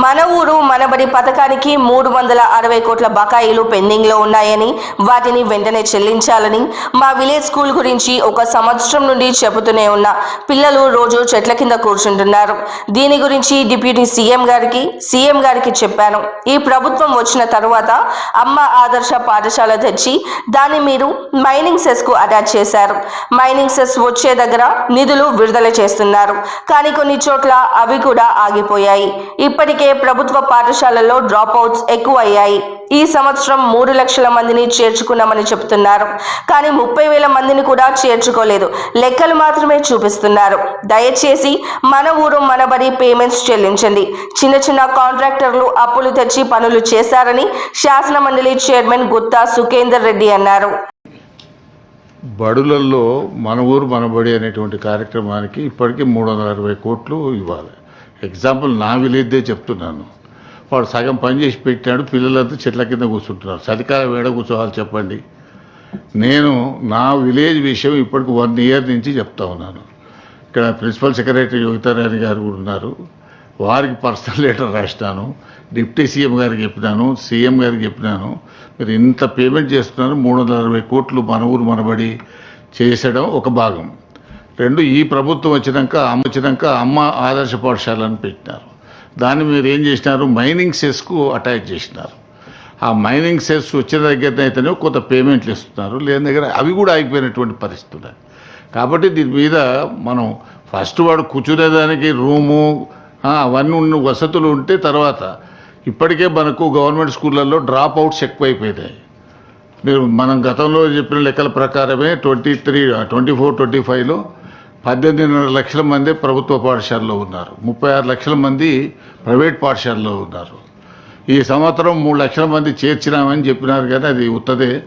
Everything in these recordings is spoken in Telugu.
మన ఊరు మనబడి పథకానికి మూడు వందల అరవై కోట్ల బకాయిలు పెండింగ్లో ఉన్నాయని వాటిని వెంటనే చెల్లించాలని మా విలేజ్ స్కూల్ గురించి ఒక సంవత్సరం నుండి చెబుతూనే ఉన్న పిల్లలు రోజు చెట్ల కింద కూర్చుంటున్నారు. దీని గురించి డిప్యూటీ సీఎం గారికి సీఎం గారికి చెప్పాను. ఈ ప్రభుత్వం వచ్చిన తర్వాత అమ్మ ఆదర్శ పాఠశాల తెచ్చి దాన్ని మీరు మైనింగ్ సెస్కు అటాచ్ చేశారు. మైనింగ్ సెస్ వచ్చే దగ్గర నిధులు విడుదల చేస్తున్నారు. కానీ కొన్ని చోట్ల అవి కూడా ఆగిపోయాయి. ఇప్పటికే ప్రభుత్వ పాఠశాలల్లో డ్రాప్ అవుట్స్ ఎక్కువ అయ్యాయి ఈ సంవత్సరం మూడు లక్షల మందిని చేర్చుకున్నామని చెప్తున్నారు కానీ ముప్పై వేల మందిని కూడా చేర్చుకోలేదు. లెక్కలు మాత్రమే చూపిస్తున్నారు. దయచేసి మన ఊరు మనబడి పేమెంట్స్ చెల్లించండి. చిన్న చిన్న కాంట్రాక్టర్లు అప్పులు తెచ్చి పనులు చేశారని శాసన మండలి చైర్మన్ గుత్తా సుఖేందర్ రెడ్డి అన్నారు. బడులల్లో మన ఊరు మనబడి అనేటువంటి కార్యక్రమానికి ఇప్పటికీ మూడు వందల అరవై కోట్లు ఇవ్వాలి. ఎగ్జాంపుల్ నా విలేజ్దే చెప్తున్నాను. వాడు సగం పని చేసి పెట్టాడు పిల్లలంతా చెట్ల కింద కూర్చుంటున్నారు. చలికాలం వేడ కూర్చోవాలి చెప్పండి? నేను నా విలేజ్ విషయం ఇప్పటికి వన్ ఇయర్ నుంచి చెప్తా ఉన్నాను. ఇక్కడ ప్రిన్సిపల్ సెక్రటరీ యోగితారాయణ గారు కూడా ఉన్నారు. వారికి పర్సనల్ లెటర్ రాసినాను. డిప్యూటీ సీఎం గారికి చెప్పినాను సీఎం గారికి చెప్పినాను. మీరు ఇంత పేమెంట్ చేస్తున్నారు మూడు వందల అరవై కోట్లు మన ఊరు మనబడి చేసడం ఒక భాగం. రెండు ఈ ప్రభుత్వం వచ్చినాక అమ్మ వచ్చినాక అమ్మ ఆదర్శ పాఠశాలను పెట్టినారు. దాన్ని మీరు ఏం చేసినారు? మైనింగ్ సెస్కు అటాచ్ చేసినారు. ఆ మైనింగ్ సెస్ వచ్చిన దగ్గర అయితేనే కొంత పేమెంట్లు ఇస్తున్నారు. లేని దగ్గర అవి కూడా ఆగిపోయినటువంటి పరిస్థితి కాబట్టి దీని మీద మనం ఫస్ట్ వాడు కూర్చునేదానికి రూము అవన్నీ ఉన్న వసతులు ఉంటే తర్వాత ఇప్పటికే మనకు గవర్నమెంట్ స్కూళ్ళల్లో డ్రాప్ అవుట్స్ ఎక్కువైపోయినాయి. మీరు మనం గతంలో చెప్పిన లెక్కల ప్రకారమే twenty three twenty four twenty ఫైవ్లో పద్దెనిమిదిన్నర లక్షల మంది ప్రభుత్వ పాఠశాలలో ఉన్నారు. ముప్పై ఆరు లక్షల మంది ప్రైవేట్ పాఠశాలలో ఉన్నారు. ఈ సంవత్సరం మూడు లక్షల మంది చేర్చినామని చెప్పినారు కానీ అది ఉత్తదే.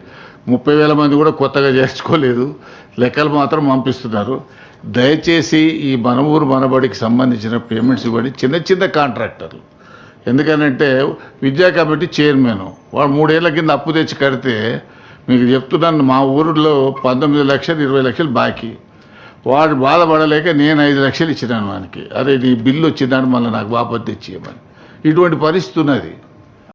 ముప్పై వేల మంది కూడా కొత్తగా చేర్చుకోలేదు. లెక్కలు మాత్రం పంపిస్తున్నారు. దయచేసి ఈ మన ఊరు మనబడికి సంబంధించిన పేమెంట్స్ ఇవ్వండి. చిన్న చిన్న కాంట్రాక్టర్లు. ఎందుకనంటే విద్యా కమిటీ చైర్మన్ వాడు మూడేళ్ళ కింద అప్పు తెచ్చి కడితే మీకు చెప్తున్నాను మా ఊరిలో పంతొమ్మిది లక్షలు ఇరవై లక్షలు బాకీ. వాడు బాధపడలేక నేను ఐదు లక్షలు ఇచ్చినాను వానికి. అరే నీ బిల్లు వచ్చినాను మళ్ళీ నాకు వాపస్ తెచ్చేయమని. ఇటువంటి పరిస్థితి ఉన్నది.